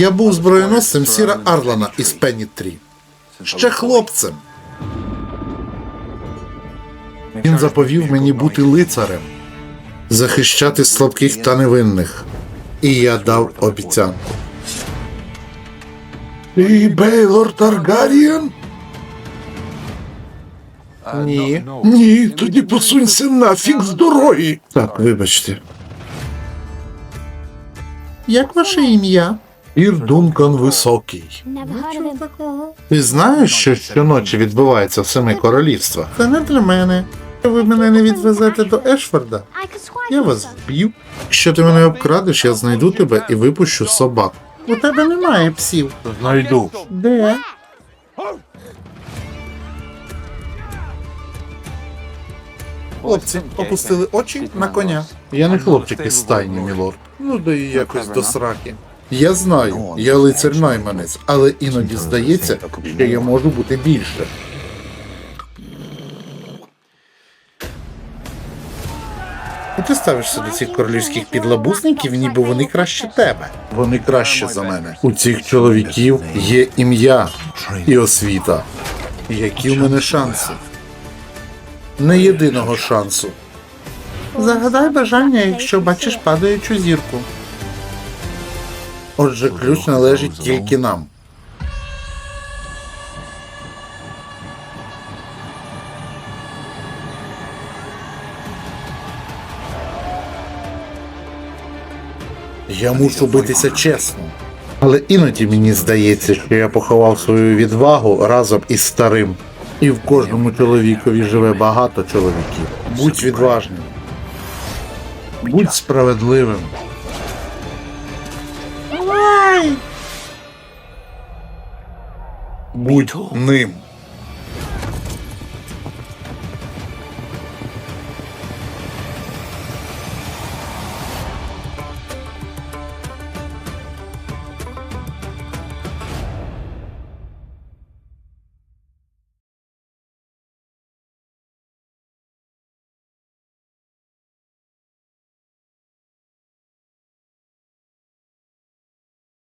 Я був зброєносцем Сіра Арлана із Пенні 3. Ще хлопцем. Він заповів мені бути лицарем, захищати слабких та невинних. І я дав обіцянку. І Бейлор Таргарієн? Ні. Ні, тоді посунься нафіг з дороги. Так, вибачте. Як ваше ім'я? Ір Дункан Високий. Ти знаєш, що щоночі відбувається в семи королівствах? Це не для мене. Якщо ви мене не відвезете до Ешфорда, я вас вб'ю. Якщо ти мене обкрадеш, я знайду тебе і випущу собак. У тебе немає псів. Знайду. Де? Хлопці опустили очі на коня. Я не хлопчик із стайні, мілорд. Ну да і якось до сраки. Я знаю, я лицар найманець, але іноді здається, що я можу бути більше. І ти ставишся до цих королівських підлабусників, ніби вони краще тебе. Вони краще за мене. У цих чоловіків є ім'я і освіта. Які в мене шанси? Не єдиного шансу. Загадай бажання, якщо бачиш падаючу зірку. Отже, ключ належить тільки нам. Я мушу битися чесно. Але іноді мені здається, що я поховав свою відвагу разом із старим. І в кожному чоловікові живе багато чоловіків. Будь відважним. Будь справедливим. Будь ним.